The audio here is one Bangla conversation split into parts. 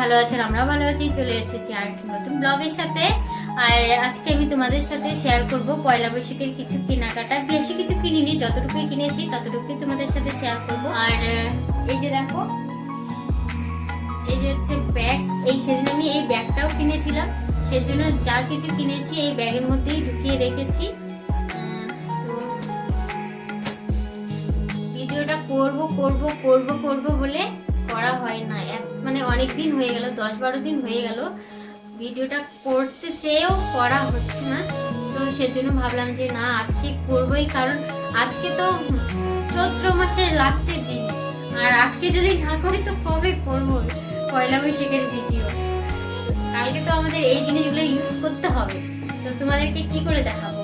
ভালো আছেন, আমরাও ভালো আছি, চলে এসেছি আর একটি নতুন ব্লগের সাথে। আর আজকে আমি তোমাদের সাথে শেয়ার করব পয়লা বৈশাখের কিছু কেনাকাটা। বেশি কিছু কিনিনি, যতটুকুই কিনেছি ততটুকুই তোমাদের সাথে শেয়ার করব। আর, এই যে দেখো, এই যে হচ্ছে ব্যাগ এই সেদিন আমি এই ব্যাগটাও কিনেছিলাম। সেজন্য যা কিছু কিনেছি এই ব্যাগের মধ্যেই ঢুকিয়ে রেখেছি। ভিডিওটা করব করব করব করব বলে করা হয় না। এক মানে অনেক দিন হয়ে গেল দশ বারো দিন হয়ে গেল। ভিডিওটা করতে চেয়েও করা হচ্ছে না। তো সেজন্য ভাবলাম যে না, আজকে করবোই, কারণ আজকে তো চৈত্র মাসের লাস্টের দিন। আর আজকে যদি না করি, তো কবে করব? পয়লা বৈশাখের ভিডিও কালকে তো আমাদের এই জিনিসগুলো ইউজ করতে হবে। তো তোমাদেরকে কি করে দেখাবো?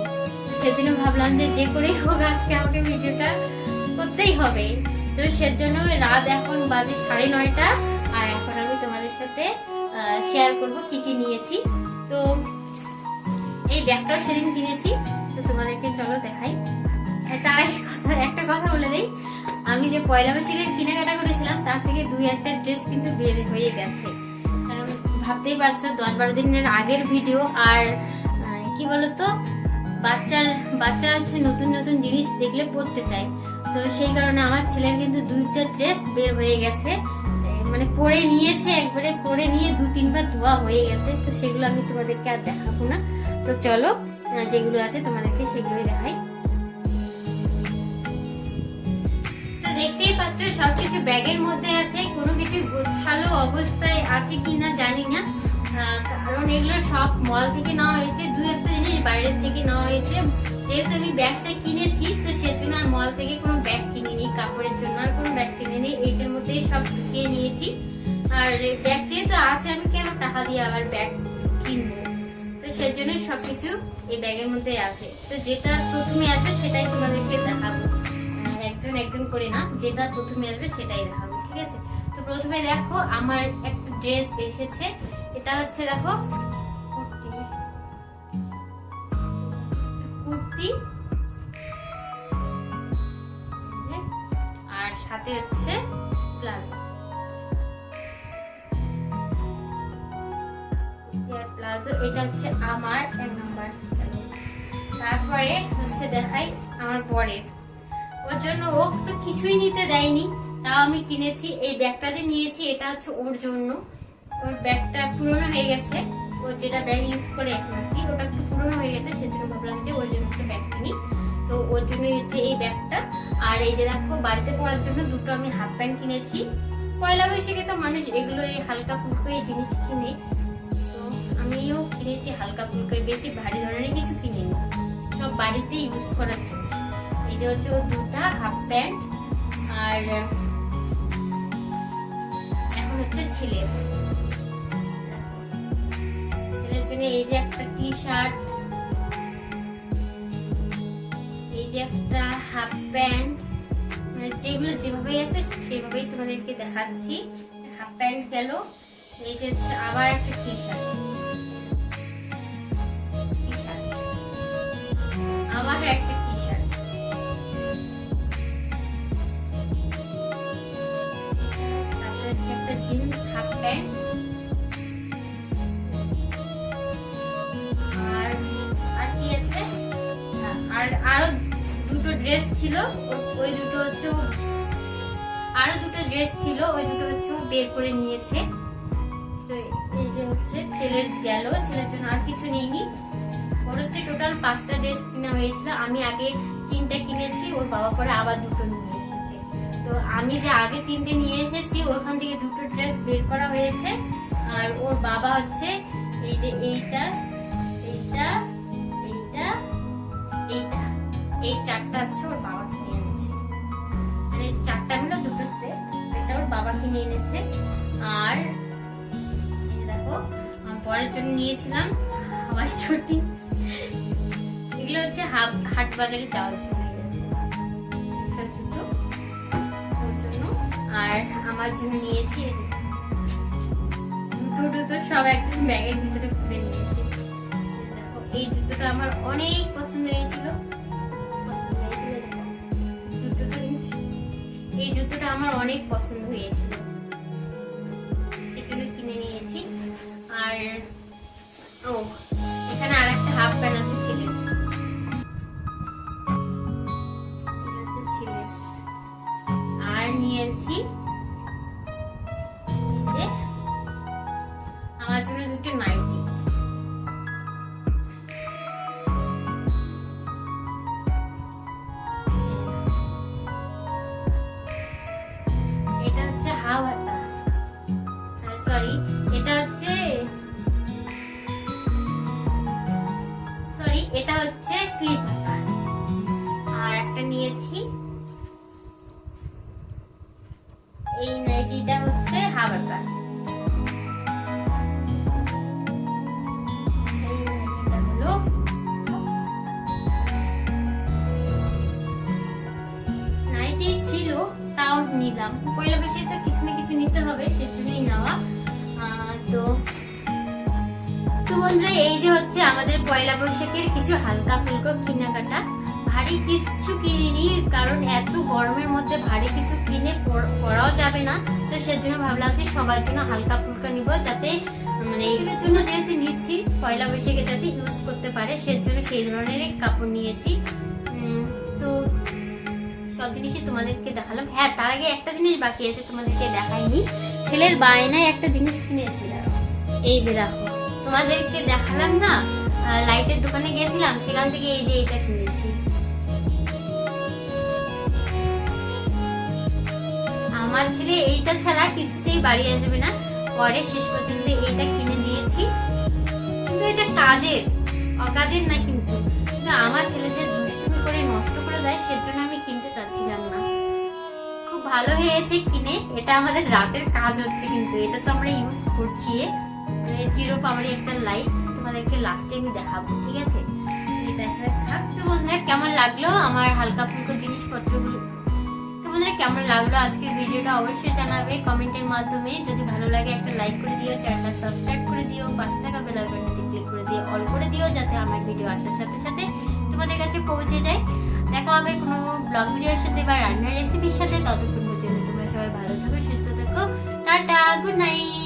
সেজন্য ভাবলাম যে যে করেই হোক, আজকে আমাকে ভিডিওটা করতেই হবে। তো সেজন্য রাত এখন বাজে সাড়ে নয়টা। সাথে শেয়ার করব কি কি নিয়েছি। তো এই ব্যাগটাও সেদিন কিনেছি। তো তোমাদেরকে চলো দেখাই। তার আগে কথা, একটা কথা বলে দেই। আমি যে পয়লা বৈশাখের কেনাকাটা করেছিলাম, তার থেকে দুই একটা ড্রেস কিন্তু বের হয়ে গেছে। কারণ ভাবতেই পারছ, দশ বারো দিনের আগের ভিডিও আর কি বলতো বাচ্চার বাচ্চা হচ্ছে নতুন নতুন জিনিস দেখলে পড়তে চায়। তো সেই কারণে আমার ছেলের কিন্তু দুইটা ড্রেস বের হয়ে গেছে। মানে পরে নিয়েছে, একবারে পরে নিয়ে দু, তিনবার ধোয়া হয়ে গেছে, তো সেগুলো আমি তোমাদেরকে আর দেখাবো না। তো চলো যেগুলো আছে তোমাদেরকে সেগুলোই দেখাই। তো দেখতেই পাচ্ছ, সবকিছু ব্যাগের মধ্যে আছে, কোনো কিছু গোছালো অবস্থায় আছে কিনা জানি না। কারণ এগুলো সব মল থেকে নেওয়া হয়েছে। দু একটা জিনিস বাইরের থেকে নেওয়া হয়েছে। যেহেতু আমি ব্যাগটা কিনেছি তো সেজন্য আর মল থেকে কোনো ব্যাগ কিনিনি কাপড়ের জন্য আর কোনো ব্যাগ কিনিনি। এইটার মধ্যেই সব ঢুকিয়ে নিয়েছি। আর ব্যাগ যেহেতু আছে আমি কেন টাকা দিয়ে আবার ব্যাগ কিনবো? তো সেজন্য সবকিছু এই ব্যাগের মধ্যে আছে। তো যেটা প্রথমে আসবে সেটাই তোমাদেরকে দেখাবো। আহ, একজন একজন করে না যেটা প্রথমে আসবে সেটাই দেখাবো ঠিক আছে? তো প্রথমে দেখো আমার একটা ড্রেস এসেছে। এটা হচ্ছে দেখো কুর্তি। কুর্তি। আর সাথে হচ্ছে প্লাজো। প্লাজো, এটা হচ্ছে আমার এক নম্বর। তারপরে হচ্ছে দেখাই আমার পরের ওর জন্য ও তো কিছুই নিতে দেয়নি, তাও আমি কিনেছি। এই ব্যাগটা যে নিয়েছি, এটা হচ্ছে ওর জন্য। ওর ব্যাগটা পুরনো হয়ে গেছে। ও যেটা ব্যাগ ইউজ করে এখন কি ওটা একটু পুরনো হয়ে গেছে, সেজন্য ভাবলাম যে ওর জন্য একটা ব্যাগ কিনি। তো ওর জন্যই হচ্ছে এই ব্যাগটা। আর এই যে দেখো, বাড়িতে পড়ার জন্য দুটো আমি হাফ প্যান্ট কিনেছি। পয়লা বৈশাখে তো মানুষ এগুলো এই হালকা ফুলকো এই জিনিস কিনে। তো আমিও কিনেছি হালকা ফুলকো বেশি ভারী ধরনের কিছু কিনিনি। সব বাড়িতে ইউজ করার জন্য। এই যে হচ্ছে ওর দুটা হাফ প্যান্ট আর এখন হচ্ছে ছেলের। জন্য এই যে একটা টি শার্ট এই যে একটা হাফ প্যান্ট মানে যেগুলো যেভাবে আছে সেভাবেই তোমাদেরকে দেখাচ্ছি। হাফ প্যান্ট গেল, এই যে আবার একটা টি শার্ট আবার একটা ছিল, ওই দুটো হচ্ছে আরও দুটো ড্রেস ছিল, ওই দুটো হচ্ছে বের করে নিয়েছে। তো এই যে হচ্ছে ছেলের গেল, ছেলের জন্য আর কিছু নেইনি। ওর হচ্ছে টোটাল পাঁচটা ড্রেস কিনা হয়েছিল। আমি আগে তিনটা কিনেছি, ওর বাবা পরে আবার দুটো নিয়ে এসেছে। তো আমি যে আগে তিনটে নিয়ে এসেছি, ওখান থেকে দুটো ড্রেস বের করা হয়েছে। আর ওর বাবা হচ্ছে এই যে এইটা এইটা এই চারটা হচ্ছে ওর বাবা কিনে এনেছে। মানে চারটা মিলে দুটো সেট এটা ওর বাবা কিনে এনেছে। আর এই দেখো পরের জন্য নিয়েছিলাম হাওয়াই ছুটি এগুলো হচ্ছে হাট হাট বাজারে যাওয়ার জন্য আর আমার জন্য নিয়েছি জুতো টুতো সব একদম ব্যাগের ভিতরে ভরে নিয়েছি। এই জুতোটা আমার অনেক পছন্দ হয়েছিল। এই জুতোটা আমার অনেক পছন্দ হয়েছিল। কিনে নিয়েছি। আর, ও, এখানে আর একটা হাফ প্যান্ট আছে। এটা হচ্ছে স্লিপ আর একটা নিয়েছি। এই নাইটিটা হচ্ছে হলো নাইটি ছিল, তাও নিলাম। পয়লা বৈশাখে তো কিছু না কিছু নিতে হবে, সেজন্যই নেওয়া। তো বন্ধুরা এই যে হচ্ছে আমাদের পয়লা বৈশাখের কিছু হালকা ফুলকা কেনাকাটা। ভারী কিচ্ছু কিনিনি, কারণ এত গরমের মধ্যে ভারী কিছু কিনে পরাও যাবে না। তো সেজন্য ভাবলাম যে সবার জন্য হালকা ফুলকা নিব যাতে মানে এইগুলোর জন্য যেহেতু নিচ্ছি, পয়লা বৈশাখে যাতে ইউজ করতে পারে, সেজন্য সেই ধরনের কাপড় নিয়েছি। তো সব জিনিসই তোমাদেরকে দেখালাম। হ্যাঁ তার আগে একটা জিনিস বাকি আছে তোমাদেরকে দেখাইনি। ছেলের বায়নায় একটা জিনিস কিনেছি এই যে দেখো তোমাদেরকে দেখালাম না লাইটের দোকানে গেছিলাম, সেখান থেকে এই যে এটা কিনেছি। আমার ছেলে এইটা ছাড়া কিছুতেই বাড়ি আসবে না, পরে শেষ পর্যন্ত এইটা কিনে দিয়েছি। কিন্তু এটা কাজের, অকাজের না কিন্তু। কিন্তু আমার ছেলে যে দুষ্টুমি করে নষ্ট করে দেয়, সেজন্য আমি কিনতে চাচ্ছিলাম না। খুব ভালো হয়েছে কিনে, এটা আমাদের রাতের কাজ হচ্ছে কিন্তু, এটা তো আমরা ইউজ করছি। জিরো পাওয়ারি একটা লাইট তোমাদেরকে লাস্টে আমি দেখাবো, ঠিক আছে? তো বন্ধুরা, কেমন লাগল আমার হালকা ফুলকো জিনিসপত্রগুলো? তো বন্ধুরা, কেমন লাগল আজকের ভিডিওটা অবশ্যই জানাবে কমেন্টের মাধ্যমে। যদি ভালো লাগে একটা লাইক করে দিও চ্যানেলটা সাবস্ক্রাইব করে দিও, পাশে থাকা বেল আইকনটিতে ক্লিক করে দিও অল করে দিও, যাতে আমার ভিডিও আসার সাথে সাথে তোমাদের কাছে পৌঁছে যায়। দেখা হবে কোনো ব্লগ ভিডিওর সাথে বা রান্নার রেসিপির সাথে। ততক্ষণ পর্যন্ত তোমরা সবাই ভালো থাকো, সুস্থ থাকো। Tata good night